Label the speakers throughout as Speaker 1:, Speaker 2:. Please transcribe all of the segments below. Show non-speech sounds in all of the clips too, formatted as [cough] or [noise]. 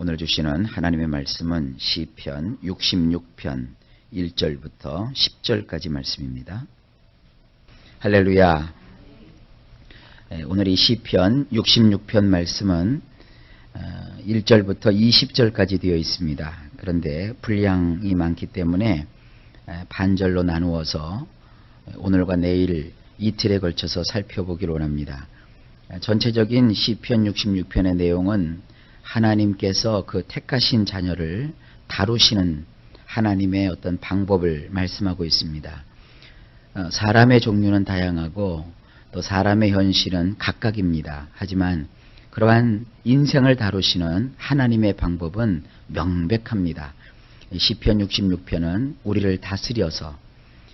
Speaker 1: 오늘 주시는 하나님의 말씀은 시편 66편 1절부터 10절까지 말씀입니다. 할렐루야. 예, 오늘 이 시편 66편 말씀은 1절부터 20절까지 되어 있습니다. 그런데 분량이 많기 때문에 반절로 나누어서 오늘과 내일 이틀에 걸쳐서 살펴보기로 합니다. 전체적인 시편 66편의 내용은 하나님께서 그 택하신 자녀를 다루시는 하나님의 어떤 방법을 말씀하고 있습니다. 어, 사람의 종류는 다양하고 또 사람의 현실은 각각입니다. 하지만 그러한 인생을 다루시는 하나님의 방법은 명백합니다. 시편 66편은 우리를 다스려서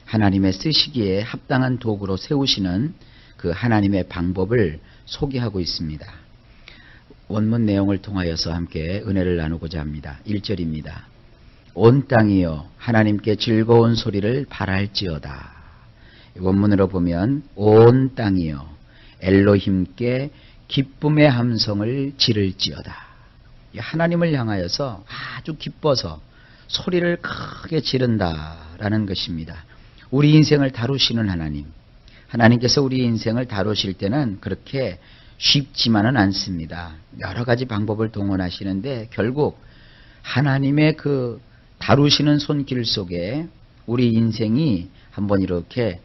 Speaker 1: 하나님의 쓰시기에 합당한 도구로 세우시는 그 하나님의 방법을 소개하고 있습니다. 원문 내용을 통하여서 함께 은혜를 나누고자 합니다. 1절입니다. 온 땅이여 하나님께 즐거운 소리를 발할지어다. 원문으로 보면 온 땅이여 엘로힘께 기쁨의 함성을 지를지어다. 하나님을 향하여서 아주 기뻐서 소리를 크게 지른다라는 것입니다. 우리 인생을 다루시는 하나님. 하나님께서 우리 인생을 다루실 때는 그렇게 쉽지만은 않습니다. 여러 가지 방법을 동원하시는데 결국 하나님의 그 다루시는 손길 속에 우리 인생이 한번 이렇게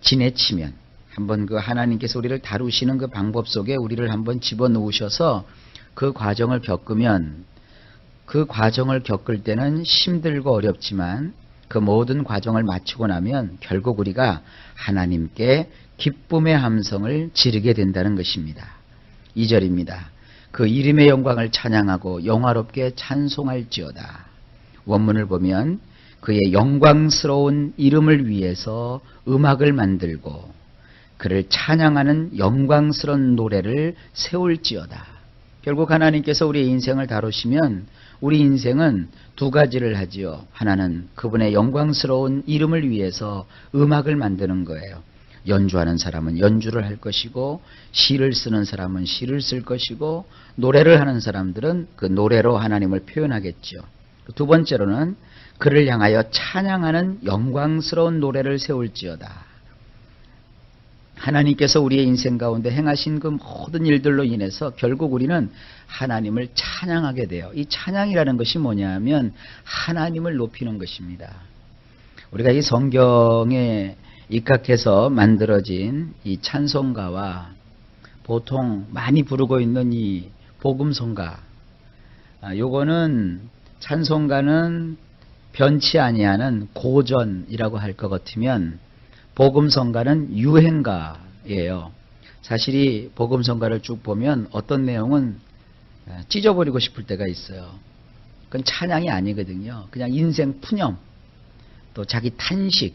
Speaker 1: 지내치면 한번 그 하나님께서 우리를 다루시는 그 방법 속에 우리를 한번 집어넣으셔서 그 과정을 겪으면 그 과정을 겪을 때는 힘들고 어렵지만 그 모든 과정을 마치고 나면 결국 우리가 하나님께 기쁨의 함성을 지르게 된다는 것입니다. 2절입니다. 그 이름의 영광을 찬양하고 영화롭게 찬송할지어다. 원문을 보면 그의 영광스러운 이름을 위해서 음악을 만들고 그를 찬양하는 영광스러운 노래를 세울지어다. 결국 하나님께서 우리의 인생을 다루시면 우리 인생은 두 가지를 하지요. 하나는 그분의 영광스러운 이름을 위해서 음악을 만드는 거예요. 연주하는 사람은 연주를 할 것이고 시를 쓰는 사람은 시를 쓸 것이고 노래를 하는 사람들은 그 노래로 하나님을 표현하겠죠. 두 번째로는 그를 향하여 찬양하는 영광스러운 노래를 세울지어다. 하나님께서 우리의 인생 가운데 행하신 그 모든 일들로 인해서 결국 우리는 하나님을 찬양하게 돼요. 이 찬양이라는 것이 뭐냐면 하나님을 높이는 것입니다. 우리가 이 성경에 입각해서 만들어진 이 찬송가와 보통 많이 부르고 있는 이 복음성가 아, 요거는 찬송가는 변치 아니하는 고전이라고 할 것 같으면 복음성가는 유행가예요. 사실 이 복음성가를 쭉 보면 어떤 내용은 찢어버리고 싶을 때가 있어요. 그건 찬양이 아니거든요. 그냥 인생 푸념, 또 자기 탄식.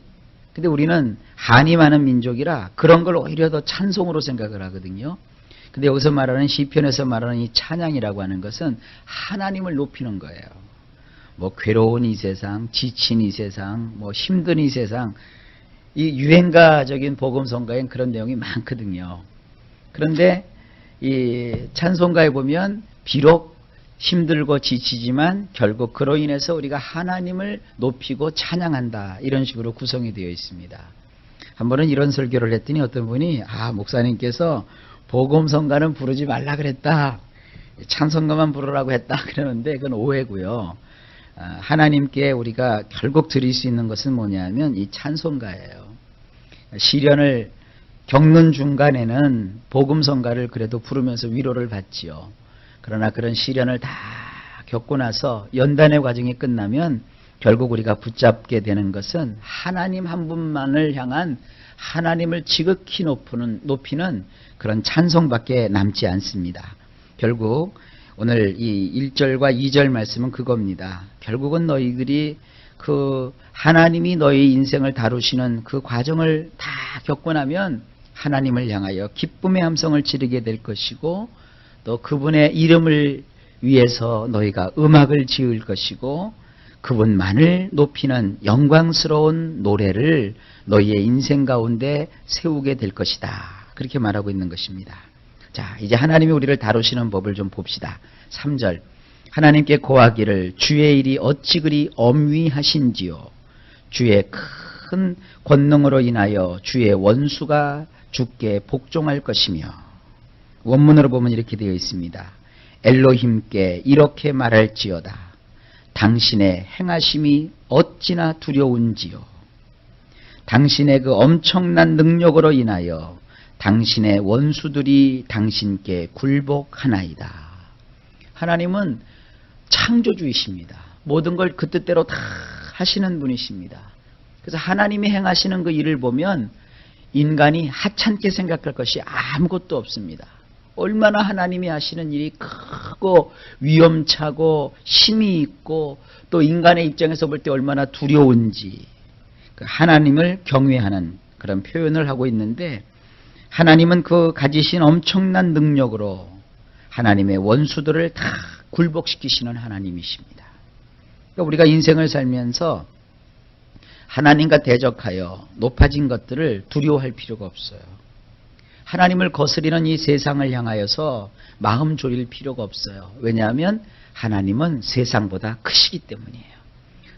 Speaker 1: 근데 우리는 한이 많은 민족이라 그런 걸 오히려 더 찬송으로 생각을 하거든요. 근데 여기서 말하는 시편에서 말하는 이 찬양이라고 하는 것은 하나님을 높이는 거예요. 뭐 괴로운 이 세상, 지친 이 세상, 뭐 힘든 이 세상, 이 유행가적인 복음성가엔 그런 내용이 많거든요. 그런데 이 찬송가에 보면 비록 힘들고 지치지만 결국 그로 인해서 우리가 하나님을 높이고 찬양한다 이런 식으로 구성이 되어 있습니다. 한 번은 이런 설교를 했더니 어떤 분이 아 목사님께서 복음성가는 부르지 말라 그랬다 찬송가만 부르라고 했다 [laughs] 그러는데 그건 오해고요. 아, 하나님께 우리가 결국 드릴 수 있는 것은 뭐냐면 이 찬송가예요. 시련을 겪는 중간에는 복음성가를 그래도 부르면서 위로를 받지요. 그러나 그런 시련을 다 겪고 나서 연단의 과정이 끝나면 결국 우리가 붙잡게 되는 것은 하나님 한 분만을 향한 하나님을 지극히 높이는, 높이는 그런 찬송밖에 남지 않습니다. 결국 오늘 이 1절과 2절 말씀은 그겁니다. 결국은 너희들이 그 하나님이 너희 인생을 다루시는 그 과정을 다 겪고 나면 하나님을 향하여 기쁨의 함성을 지르게 될 것이고 또 그분의 이름을 위해서 너희가 음악을 지을 것이고 그분만을 높이는 영광스러운 노래를 너희의 인생 가운데 세우게 될 것이다. 그렇게 말하고 있는 것입니다. 자, 이제 하나님이 우리를 다루시는 법을 좀 봅시다. 3절. 하나님께 고하기를 주의 일이 어찌 그리 엄위하신지요. 주의 큰 권능으로 인하여 주의 원수가 주께 복종할 것이며 원문으로 보면 이렇게 되어 있습니다. 엘로힘께 이렇게 말할지어다. 당신의 행하심이 어찌나 두려운지요. 당신의 그 엄청난 능력으로 인하여 당신의 원수들이 당신께 굴복하나이다. 하나님은 창조주이십니다. 모든 걸 그 뜻대로 다 하시는 분이십니다. 그래서 하나님이 행하시는 그 일을 보면 인간이 하찮게 생각할 것이 아무것도 없습니다. 얼마나 하나님이 하시는 일이 크고 위험차고 힘이 있고 또 인간의 입장에서 볼 때 얼마나 두려운지 그 하나님을 경외하는 그런 표현을 하고 있는데 하나님은 그 가지신 엄청난 능력으로 하나님의 원수들을 다 굴복시키시는 하나님이십니다. 그러니까 우리가 인생을 살면서 하나님과 대적하여 높아진 것들을 두려워할 필요가 없어요. 하나님을 거스리는 이 세상을 향하여서 마음 졸일 필요가 없어요. 왜냐하면 하나님은 세상보다 크시기 때문이에요.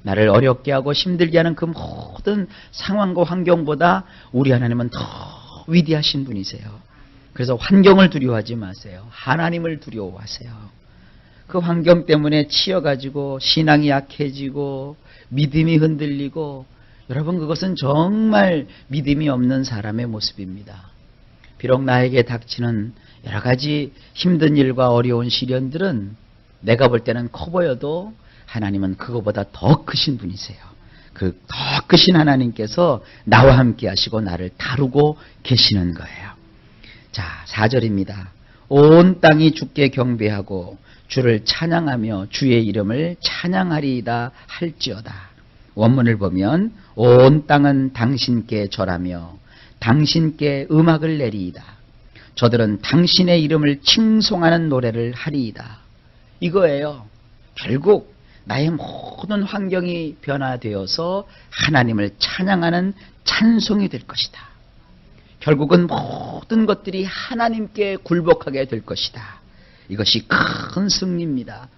Speaker 1: 나를 어렵게 하고 힘들게 하는 그 모든 상황과 환경보다 우리 하나님은 더 위대하신 분이세요. 그래서 환경을 두려워하지 마세요. 하나님을 두려워하세요. 그 환경 때문에 치여가지고 신앙이 약해지고 믿음이 흔들리고 여러분 그것은 정말 믿음이 없는 사람의 모습입니다. 비록 나에게 닥치는 여러 가지 힘든 일과 어려운 시련들은 내가 볼 때는 커 보여도 하나님은 그거보다 더 크신 분이세요. 그 더 크신 하나님께서 나와 함께 하시고 나를 다루고 계시는 거예요. 자, 4절입니다. 온 땅이 주께 경배하고 주를 찬양하며 주의 이름을 찬양하리이다 할지어다. 원문을 보면 온 땅은 당신께 절하며 당신께 음악을 내리이다. 저들은 당신의 이름을 칭송하는 노래를 하리이다. 이거예요. 결국 나의 모든 환경이 변화되어서 하나님을 찬양하는 찬송이 될 것이다. 결국은 모든 것들이 하나님께 굴복하게 될 것이다. 이것이 큰 승리입니다.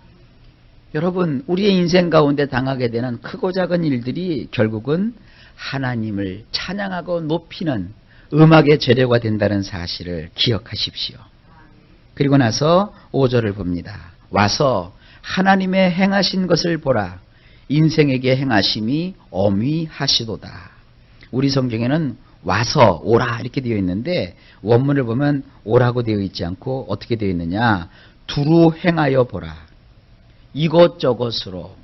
Speaker 1: 여러분, 우리의 인생 가운데 당하게 되는 크고 작은 일들이 결국은 하나님을 찬양하고 높이는 음악의 재료가 된다는 사실을 기억하십시오. 그리고 나서 5절을 봅니다. 와서 하나님의 행하신 것을 보라. 인생에게 행하심이 어미하시도다. 우리 성경에는 와서 오라 이렇게 되어 있는데 원문을 보면 오라고 되어 있지 않고 어떻게 되어 있느냐. 두루 행하여 보라. 이것저것으로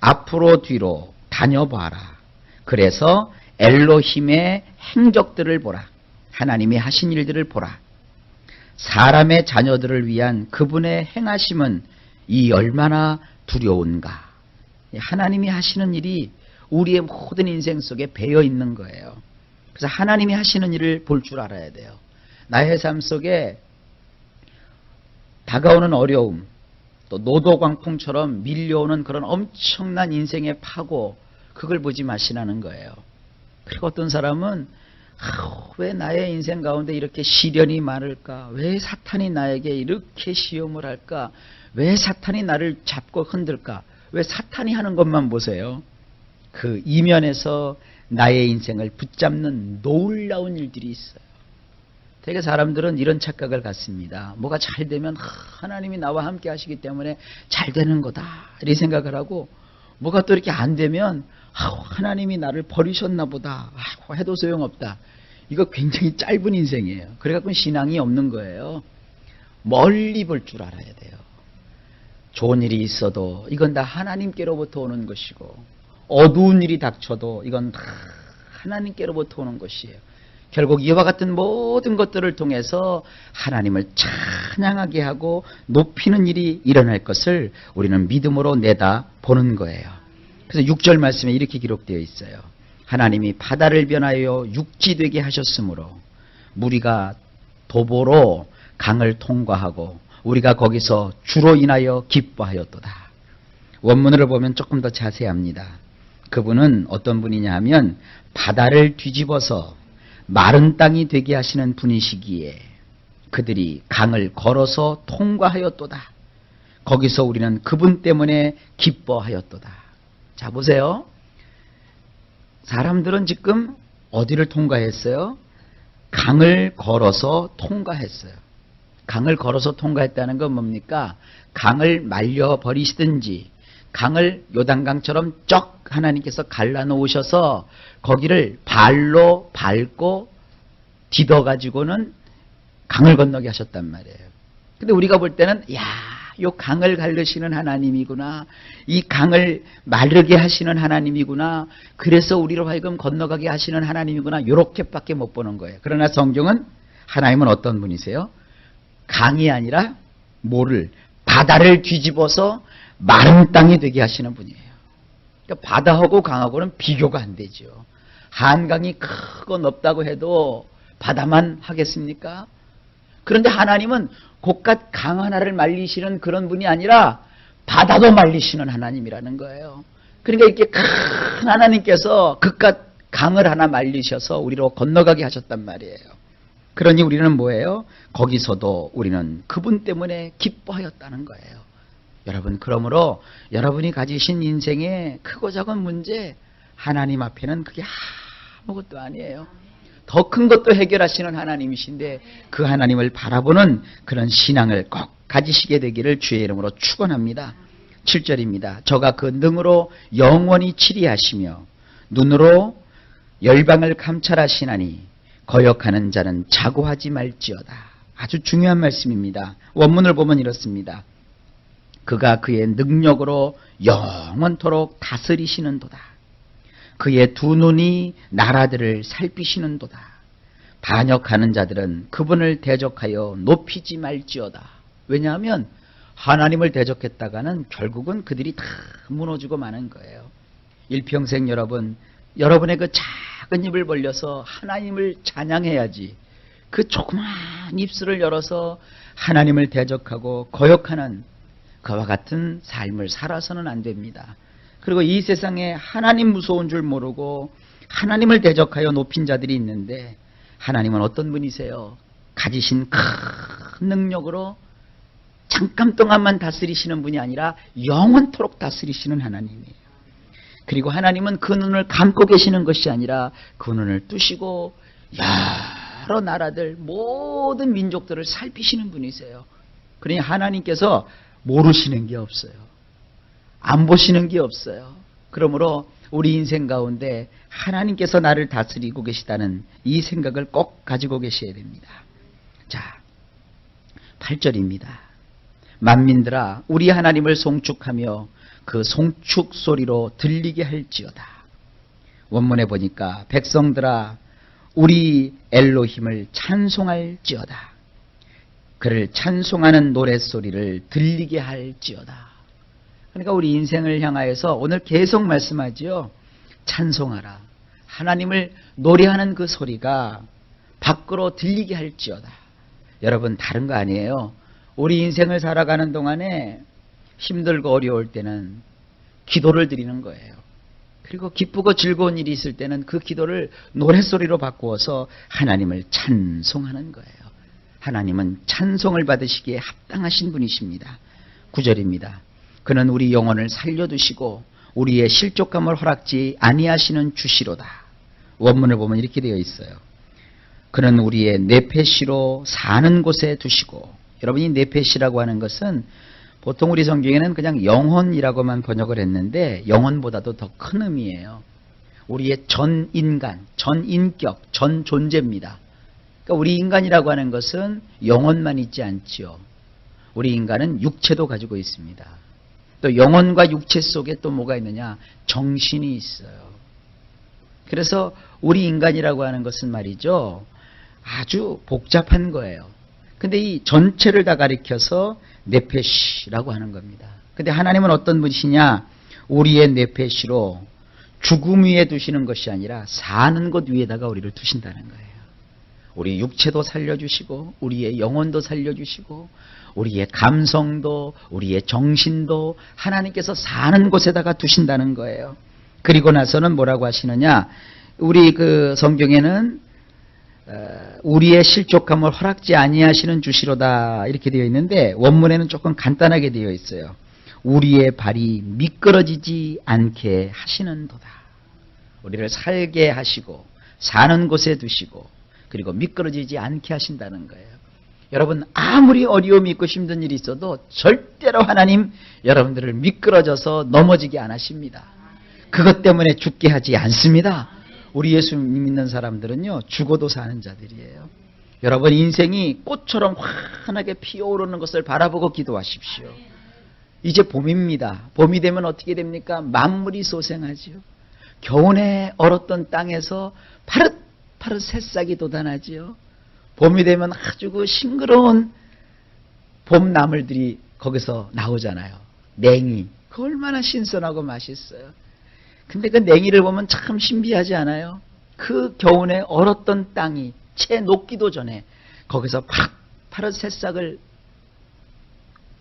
Speaker 1: 앞으로 뒤로 다녀봐라. 그래서 엘로힘의 행적들을 보라. 하나님이 하신 일들을 보라. 사람의 자녀들을 위한 그분의 행하심은 이 얼마나 두려운가. 하나님이 하시는 일이 우리의 모든 인생 속에 배어 있는 거예요. 그래서 하나님이 하시는 일을 볼 줄 알아야 돼요. 나의 삶 속에 다가오는 어려움, 또 노도광풍처럼 밀려오는 그런 엄청난 인생의 파고, 그걸 보지 마시라는 거예요. 그리고 어떤 사람은 아, 왜 나의 인생 가운데 이렇게 시련이 많을까? 왜 사탄이 나에게 이렇게 시험을 할까? 왜 사탄이 나를 잡고 흔들까? 왜 사탄이 하는 것만 보세요? 그 이면에서 나의 인생을 붙잡는 놀라운 일들이 있어요. 되게 사람들은 이런 착각을 갖습니다. 뭐가 잘 되면 하나님이 나와 함께 하시기 때문에 잘 되는 거다. 이렇게 생각을 하고 뭐가 또 이렇게 안 되면 하나님이 나를 버리셨나 보다. 해도 소용없다. 이거 굉장히 짧은 인생이에요. 그래갖고 신앙이 없는 거예요. 멀리 볼 줄 알아야 돼요. 좋은 일이 있어도 이건 다 하나님께로부터 오는 것이고 어두운 일이 닥쳐도 이건 다 하나님께로부터 오는 것이에요. 결국 이와 같은 모든 것들을 통해서 하나님을 찬양하게 하고 높이는 일이 일어날 것을 우리는 믿음으로 내다 보는 거예요. 그래서 6절 말씀에 이렇게 기록되어 있어요. 하나님이 바다를 변하여 육지되게 하셨으므로 무리가 도보로 강을 통과하고 우리가 거기서 주로 인하여 기뻐하였도다. 원문으로 보면 조금 더 자세합니다. 그분은 어떤 분이냐 하면 바다를 뒤집어서 마른 땅이 되게 하시는 분이시기에 그들이 강을 걸어서 통과하였도다. 거기서 우리는 그분 때문에 기뻐하였도다. 자, 보세요. 사람들은 지금 어디를 통과했어요? 강을 걸어서 통과했어요. 강을 걸어서 통과했다는 건 뭡니까? 강을 말려 버리시든지 강을 요단강처럼 쩍 하나님께서 갈라 놓으셔서 거기를 발로 밟고 디뎌 가지고는 강을 건너게 하셨단 말이에요. 근데 우리가 볼 때는 야, 요 강을 가르시는 하나님이구나. 이 강을 마르게 하시는 하나님이구나. 그래서 우리로 하여금 건너가게 하시는 하나님이구나. 요렇게밖에 못 보는 거예요. 그러나 성경은 하나님은 어떤 분이세요? 강이 아니라 모를 바다를 뒤집어서 마른 땅이 되게 하시는 분이에요. 그러니까 바다하고 강하고는 비교가 안 되죠. 한강이 크고 넓다고 해도 바다만 하겠습니까? 그런데 하나님은 곳갓 강 하나를 말리시는 그런 분이 아니라 바다도 말리시는 하나님이라는 거예요. 그러니까 이렇게 큰 하나님께서 그깟 강을 하나 말리셔서 우리로 건너가게 하셨단 말이에요. 그러니 우리는 뭐예요? 거기서도 우리는 그분 때문에 기뻐하였다는 거예요. 여러분, 그러므로 여러분이 가지신 인생의 크고 작은 문제, 하나님 앞에는 그게 아무것도 아니에요. 더 큰 것도 해결하시는 하나님이신데 그 하나님을 바라보는 그런 신앙을 꼭 가지시게 되기를 주의 이름으로 축원합니다. 7절입니다. 저가 그 능으로 영원히 치리하시며 눈으로 열방을 감찰하시나니 거역하는 자는 자고하지 말지어다. 아주 중요한 말씀입니다. 원문을 보면 이렇습니다. 그가 그의 능력으로 영원토록 다스리시는도다. 그의 두 눈이 나라들을 살피시는도다. 반역하는 자들은 그분을 대적하여 높이지 말지어다. 왜냐하면 하나님을 대적했다가는 결국은 그들이 다 무너지고 마는 거예요. 일평생 여러분, 여러분의 그 작은 입을 벌려서 하나님을 찬양해야지. 그 조그만 입술을 열어서 하나님을 대적하고 거역하는 그와 같은 삶을 살아서는 안 됩니다. 그리고 이 세상에 하나님 무서운 줄 모르고 하나님을 대적하여 높인 자들이 있는데 하나님은 어떤 분이세요? 가지신 큰 능력으로 잠깐 동안만 다스리시는 분이 아니라 영원토록 다스리시는 하나님이에요. 그리고 하나님은 그 눈을 감고 계시는 것이 아니라 그 눈을 뜨시고 여러 나라들 모든 민족들을 살피시는 분이세요. 그러니 하나님께서 모르시는 게 없어요. 안 보시는 게 없어요. 그러므로 우리 인생 가운데 하나님께서 나를 다스리고 계시다는 이 생각을 꼭 가지고 계셔야 됩니다. 자, 8절입니다. 만민들아, 우리 하나님을 송축하며 그 송축 소리로 들리게 할지어다. 원문에 보니까 백성들아, 우리 엘로힘을 찬송할지어다. 그를 찬송하는 노랫소리를 들리게 할지어다. 그러니까 우리 인생을 향하여서 오늘 계속 말씀하지요. 찬송하라. 하나님을 노래하는 그 소리가 밖으로 들리게 할지어다. 여러분 다른 거 아니에요. 우리 인생을 살아가는 동안에 힘들고 어려울 때는 기도를 드리는 거예요. 그리고 기쁘고 즐거운 일이 있을 때는 그 기도를 노랫소리로 바꾸어서 하나님을 찬송하는 거예요. 하나님은 찬송을 받으시기에 합당하신 분이십니다. 9절입니다. 그는 우리 영혼을 살려두시고 우리의 실족감을 허락지 아니하시는 주시로다. 원문을 보면 이렇게 되어 있어요. 그는 우리의 네페시로 사는 곳에 두시고 여러분이 네페시라고 하는 것은 보통 우리 성경에는 그냥 영혼이라고만 번역을 했는데 영혼보다도 더 큰 의미예요. 우리의 전 인간, 전 인격, 전 존재입니다. 그러니까 우리 인간이라고 하는 것은 영혼만 있지 않지요. 우리 인간은 육체도 가지고 있습니다. 또 영혼과 육체 속에 또 뭐가 있느냐? 정신이 있어요. 그래서 우리 인간이라고 하는 것은 말이죠. 아주 복잡한 거예요. 근데 이 전체를 다 가리켜서 네페시라고 하는 겁니다. 근데 하나님은 어떤 분이시냐? 우리의 네페시로 죽음 위에 두시는 것이 아니라 사는 것 위에다가 우리를 두신다는 거예요. 우리 육체도 살려주시고 우리의 영혼도 살려주시고 우리의 감성도 우리의 정신도 하나님께서 사는 곳에다가 두신다는 거예요. 그리고 나서는 뭐라고 하시느냐? 우리 그 성경에는 어, 우리의 실족함을 허락지 아니하시는 주시로다 이렇게 되어 있는데 원문에는 조금 간단하게 되어 있어요. 우리의 발이 미끄러지지 않게 하시는도다. 우리를 살게 하시고 사는 곳에 두시고 그리고 미끄러지지 않게 하신다는 거예요. 여러분 아무리 어려움이 있고 힘든 일이 있어도 절대로 하나님 여러분들을 미끄러져서 넘어지게 안 하십니다. 그것 때문에 죽게 하지 않습니다. 우리 예수 믿는 사람들은요 죽어도 사는 자들이에요. 여러분 인생이 꽃처럼 환하게 피어오르는 것을 바라보고 기도하십시오. 이제 봄입니다. 봄이 되면 어떻게 됩니까? 만물이 소생하지요. 겨우내 얼었던 땅에서 파릇 파릇 새싹이 돋아나지요. 봄이 되면 아주 그 싱그러운 봄나물들이 거기서 나오잖아요. 냉이. 그 얼마나 신선하고 맛있어요. 근데 그 냉이를 보면 참 신비하지 않아요? 그 겨우내 얼었던 땅이 채 녹기도 전에 거기서 팍 파릇 새싹을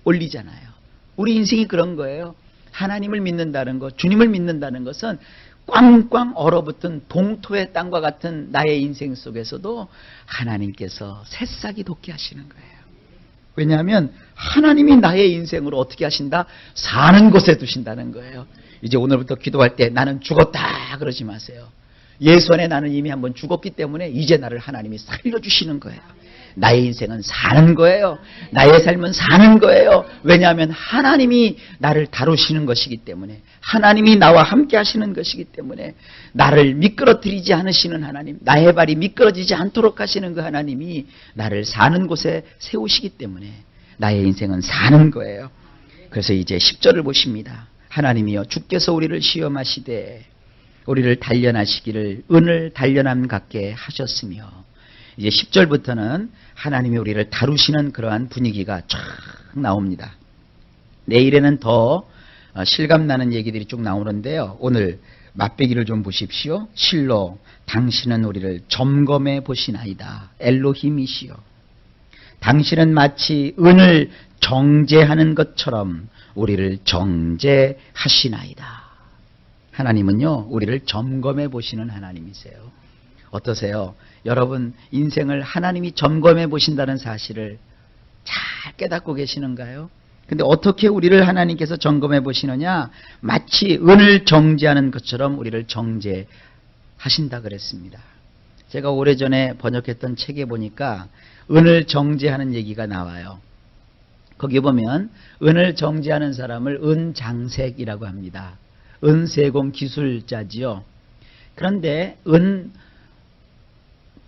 Speaker 1: 올리잖아요. 우리 인생이 그런 거예요. 하나님을 믿는다는 것, 주님을 믿는다는 것은 꽝꽝 얼어붙은 동토의 땅과 같은 나의 인생 속에서도 하나님께서 새싹이 돋게 하시는 거예요. 왜냐하면 하나님이 나의 인생으로 어떻게 하신다? 사는 곳에 두신다는 거예요. 이제 오늘부터 기도할 때 나는 죽었다 그러지 마세요. 예수 안에 나는 이미 한번 죽었기 때문에 이제 나를 하나님이 살려주시는 거예요. 나의 인생은 사는 거예요. 나의 삶은 사는 거예요. 왜냐하면 하나님이 나를 다루시는 것이기 때문에 하나님이 나와 함께 하시는 것이기 때문에 나를 미끄러뜨리지 않으시는 하나님 나의 발이 미끄러지지 않도록 하시는 그 하나님이 나를 사는 곳에 세우시기 때문에 나의 인생은 사는 거예요. 그래서 이제 10절을 보십니다. 하나님이여 주께서 우리를 시험하시되 우리를 단련하시기를 은을 단련함 같게 하셨으며 이제 10절부터는 하나님이 우리를 다루시는 그러한 분위기가 쫙 나옵니다. 내일에는 더 어, 실감나는 얘기들이 쭉 나오는데요. 오늘 맛배기를 좀 보십시오. 실로 당신은 우리를 점검해 보시나이다. 엘로힘이시여. 당신은 마치 은을 정제하는 것처럼 우리를 정제하시나이다. 하나님은요, 우리를 점검해 보시는 하나님이세요. 어떠세요? 여러분, 인생을 하나님이 점검해 보신다는 사실을 잘 깨닫고 계시는가요? 근데 어떻게 우리를 하나님께서 점검해 보시느냐? 마치 은을 정제하는 것처럼 우리를 정제하신다 그랬습니다. 제가 오래전에 번역했던 책에 보니까 은을 정제하는 얘기가 나와요. 거기 보면 은을 정제하는 사람을 은장색이라고 합니다. 은세공 기술자지요. 그런데 은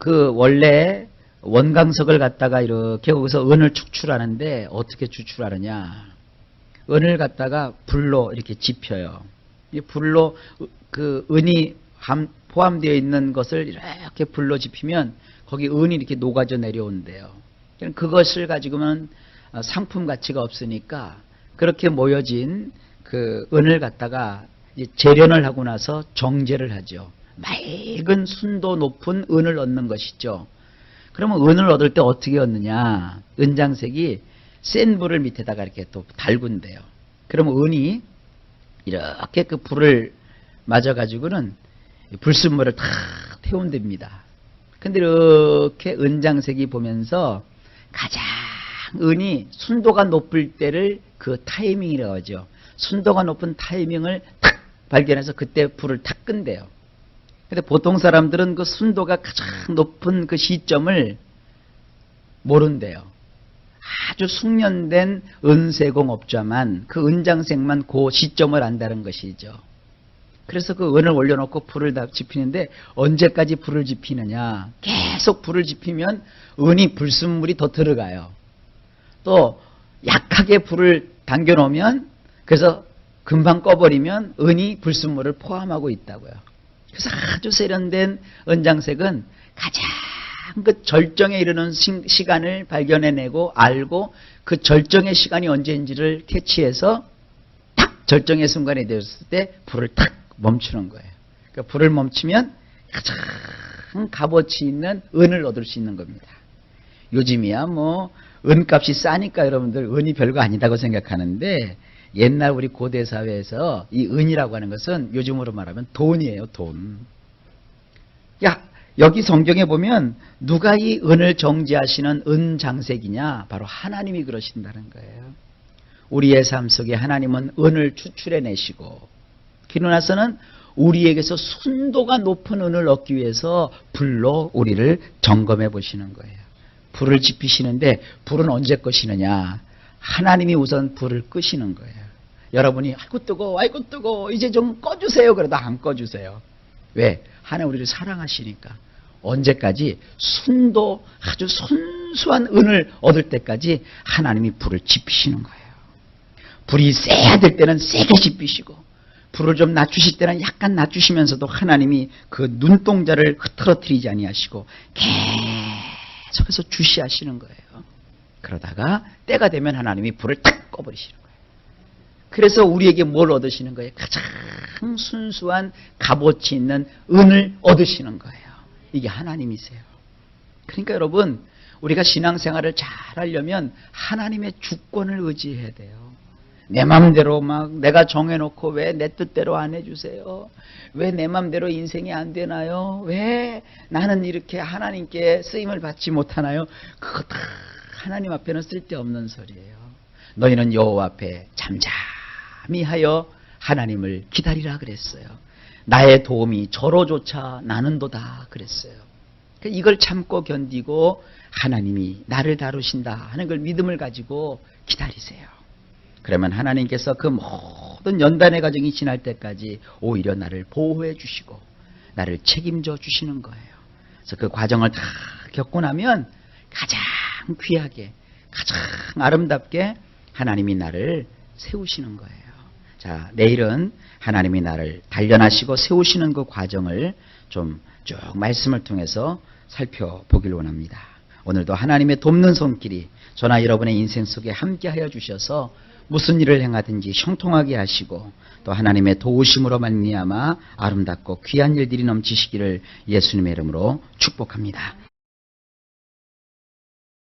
Speaker 1: 그 원래 원광석을 갖다가 이렇게 거기서 은을 축출하는데 어떻게 추출하느냐? 은을 갖다가 불로 이렇게 지펴요. 이 불로 그 은이 포함되어 있는 것을 이렇게 불로 지피면 거기 은이 이렇게 녹아져 내려온대요. 그것을 가지고는 상품 가치가 없으니까 그렇게 모여진 그 은을 갖다가 재련을 하고 나서 정제를 하죠. 맑은 순도 높은 은을 얻는 것이죠. 그러면 은을 얻을 때 어떻게 얻느냐? 은장색이 센 불을 밑에다가 이렇게 또 달군대요. 그러면 은이 이렇게 그 불을 맞아가지고는 불순물을 다 태운답니다. 근데 이렇게 은장색이 보면서 가장 은이 순도가 높을 때를 그 타이밍이라고 하죠. 순도가 높은 타이밍을 탁 발견해서 그때 불을 탁 끈대요. 근데 보통 사람들은 그 순도가 가장 높은 그 시점을 모른대요. 아주 숙련된 은세공업자만 그 은장색만 그 시점을 안다는 것이죠. 그래서 그 은을 올려놓고 불을 다 지피는데 언제까지 불을 지피느냐? 계속 불을 지피면 은이 불순물이 더 들어가요. 또 약하게 불을 당겨놓으면 그래서 금방 꺼버리면 은이 불순물을 포함하고 있다고요. 그래서 아주 세련된 은장색은 가장 그 절정에 이르는 시 간을 발견해내고 알고 그 절정의 시간이 언제인지를 캐치해서 딱 절정의 순간이 되었을 때 불을 탁 멈추는 거예요. 그러니까 불을 멈추면 가장 값어치 있는 은을 얻을 수 있는 겁니다. 요즘이야 뭐 은값이 싸니까 여러분들 은이 별거 아니다고 생각하는데 옛날 우리 고대 사회에서 이 은이라고 하는 것은 요즘으로 말하면 돈이에요, 돈. 야, 여기 성경에 보면 누가 이 은을 정지하시는 은장색이냐? 바로 하나님이 그러신다는 거예요. 우리의 삶 속에 하나님은 은을 추출해 내시고 그러고 나서는 우리에게서 순도가 높은 은을 얻기 위해서 불로 우리를 점검해 보시는 거예요. 불을 지피시는데 불은 언제 끄시느냐? 하나님이 우선 불을 끄시는 거예요. 여러분이 아이고 뜨거, 아이고 뜨거, 이제 좀 꺼주세요. 그러다 안 꺼주세요. 왜? 하나님 우리를 사랑하시니까. 언제까지 순도 아주 순수한 은을 얻을 때까지 하나님이 불을 지피시는 거예요. 불이 세야 될 때는 세게 지피시고 불을 좀 낮추실 때는 약간 낮추시면서도 하나님이 그 눈동자를 흐트러뜨리지 아니하시고 계속해서 주시하시는 거예요. 그러다가 때가 되면 하나님이 불을 탁 꺼버리시는 거예요. 그래서 우리에게 뭘 얻으시는 거예요? 가장 순수한 값어치 있는 은을 얻으시는 거예요. 이게 하나님이세요. 그러니까 여러분, 우리가 신앙생활을 잘 하려면 하나님의 주권을 의지해야 돼요. 내 맘대로 막 내가 정해놓고 왜 내 뜻대로 안 해주세요? 왜내 맘대로 인생이 안 되나요? 왜 나는 이렇게 하나님께 쓰임을 받지 못하나요? 그거 다 하나님 앞에는 쓸데없는 소리예요. 너희는 여호와 앞에 잠잠히 하여 하나님을 기다리라 그랬어요. 나의 도움이 저로조차 나는도다 그랬어요. 그러니까 이걸 참고 견디고 하나님이 나를 다루신다 하는 걸 믿음을 가지고 기다리세요. 그러면 하나님께서 그 모든 연단의 과정이 지날 때까지 오히려 나를 보호해 주시고 나를 책임져 주시는 거예요. 그래서 그 과정을 다 겪고 나면 가장 귀하게 가장 아름답게 하나님이 나를 세우시는 거예요. 자, 내일은 하나님이 나를 단련하시고 세우시는 그 과정을 좀 쭉 말씀을 통해서 살펴보길 원합니다. 오늘도 하나님의 돕는 손길이 저나 여러분의 인생 속에 함께하여 주셔서 무슨 일을 행하든지 형통하게 하시고 또 하나님의 도우심으로 말미암아 아름답고 귀한 일들이 넘치시기를 예수님의 이름으로 축복합니다.